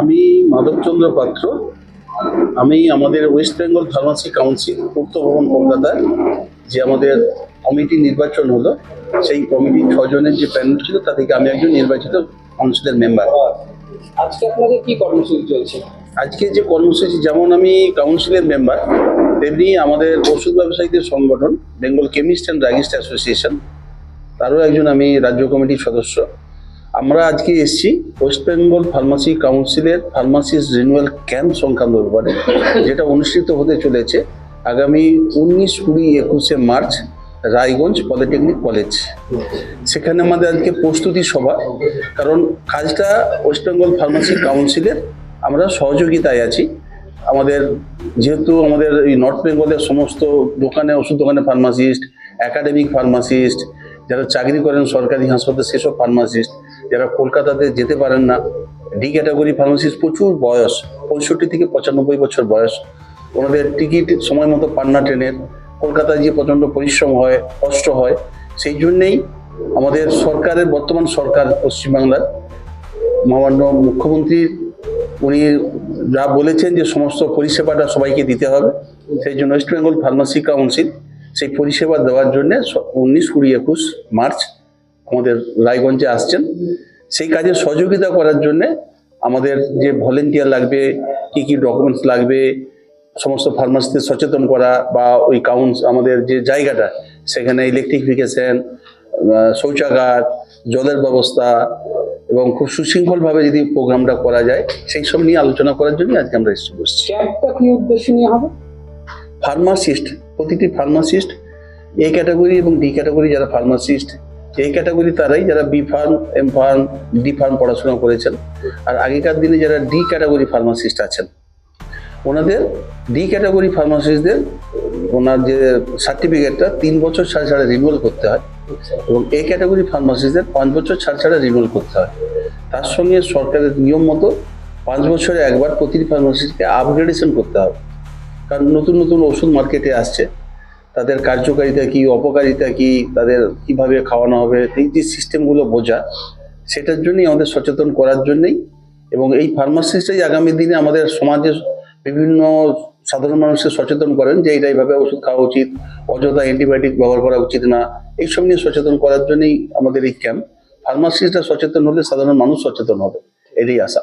আমি মাধবচন্দ্র পাত্র। আমি আমাদের ওয়েস্ট বেঙ্গল ফার্মাসি কাউন্সিল পূর্ত ভবন কলকাতায় যে আমাদের কমিটি নির্বাচন হলো সেই কমিটি ছজনের যে প্যানেল ছিল তা থেকে আমি একজন নির্বাচিত কাউন্সিলের মেম্বার। আজকে আপনাদের কি কর্মসূচি চলছে? আজকে যে কর্মসূচি যেমন আমি কাউন্সিলের মেম্বার তেমনি আমাদের ওষুধ ব্যবসায়ীদের সংগঠন Bengal chemist and druggist association তারও একজন আমি রাজ্য কমিটির সদস্য। আমরা আজকে এসেছি ওয়েস্ট বেঙ্গল ফার্মাসি কাউন্সিলের ফার্মাসিস্ট রিনিউয়াল ক্যাম্প সংক্রান্ত ব্যাপারে, যেটা অনুষ্ঠিত হতে চলেছে আগামী উনিশ কুড়ি একুশে মার্চ রায়গঞ্জ পলিটেকনিক কলেজ সেখানে আমাদের আজকে প্রস্তুতি সভা, কারণ কাজটা ওয়েস্ট বেঙ্গল ফার্মাসি কাউন্সিলের আমরা সহযোগিতায় আছি। আমাদের যেহেতু আমাদের এই নর্থ বেঙ্গলের সমস্ত দোকানে, ওষুধ দোকানে ফার্মাসিস্ট একাডেমিক ফার্মাসিস্ট যারা চাকরি করেন সরকারি হাসপাতালে, সেসব ফার্মাসিস্ট যারা কলকাতাতে যেতে পারেন না ডি ক্যাটাগরি ফার্মাসিস্ট প্রচুর বয়স, পঁয়ষট্টি থেকে পঁচানব্বই বছর বয়স। ওনাদের টিকিট সময় মতো পান না ট্রেনের, কলকাতায় যে প্রচণ্ড পরিশ্রম হয়, কষ্ট হয়। সেই জন্যেই আমাদের সরকারের, বর্তমান সরকার পশ্চিমবাংলার মহামান্য মুখ্যমন্ত্রী, উনি যা বলেছেন যে সমস্ত পরিষেবাটা সবাইকে দিতে হবে, সেই জন্য ওয়েস্ট বেঙ্গল ফার্মাসি কাউন্সিল সেই পরিষেবা দেওয়ার জন্য উনিশ কুড়ি একুশ মার্চ আমাদের রায়গঞ্জে আসছেন সেই কাজে সহযোগিতা করার জন্য আমাদের যে ভলেন্টিয়ার লাগবে কি কি ডকুমেন্টস লাগবে সমস্ত ফার্মাসিতে সচেতন করা বা ওই কাউন্স আমাদের যে জায়গাটা সেখানে ইলেকট্রিফিকেশন শৌচাগার জলের ব্যবস্থা এবং খুব সুশৃঙ্খলভাবে যদি প্রোগ্রামটা করা যায় সেই সব নিয়ে আলোচনা করার জন্য আজকে আমরা এসে বসছি। কি উদ্দেশ্য নিয়ে হবে? ফার্মাসিস্ট প্রতিটি ফার্মাসিস্ট এ ক্যাটাগরি এবং ডি ক্যাটাগরি যারা ফার্মাসিস্ট এই ক্যাটাগরি তারাই যারা B pharm M pharm D pharm পড়াশোনা করেছেন। আর আগেকার দিনে যারা ডি ক্যাটাগরি ফার্মাসিস্ট আছেন, ওনাদের ডি ক্যাটাগরি ফার্মাসিস্টদের ওনার যে সার্টিফিকেটটা তিন বছর ছাড়া ছাড়া রিনিউয়াল করতে হয় এবং এ ক্যাটাগরি ফার্মাসিস্টদের পাঁচ বছর ছাড়া ছাড়া রিনিউয়াল করতে হয়। তার সঙ্গে সরকারের নিয়ম মতো পাঁচ বছরে একবার প্রতিটি ফার্মাসিস্টকে আপগ্রেডেশন করতে হবে। কারণ নতুন নতুন ওষুধ মার্কেটে আসছে। তাদের কার্যকারিতা কি, অপকারিতা কি, তাদের কীভাবে খাওয়ানো হবে, এই যে সিস্টেমগুলো বোঝা, সেটার জন্যই আমাদের সচেতন করার জন্যই এবং এই ফার্মাসিস্টরাই আগামী দিনে আমাদের সমাজে বিভিন্ন সাধারণ মানুষকে সচেতন করেন যে এটা এইভাবে ওষুধ খাওয়া উচিত, অযথা অ্যান্টিবায়োটিক ব্যবহার করা উচিত না, এইসব নিয়ে সচেতন করার জন্যই আমাদের এই ক্যাম্প ফার্মাসিস্টরা সচেতন হলে সাধারণ মানুষ সচেতন হবে, এটাই আশা।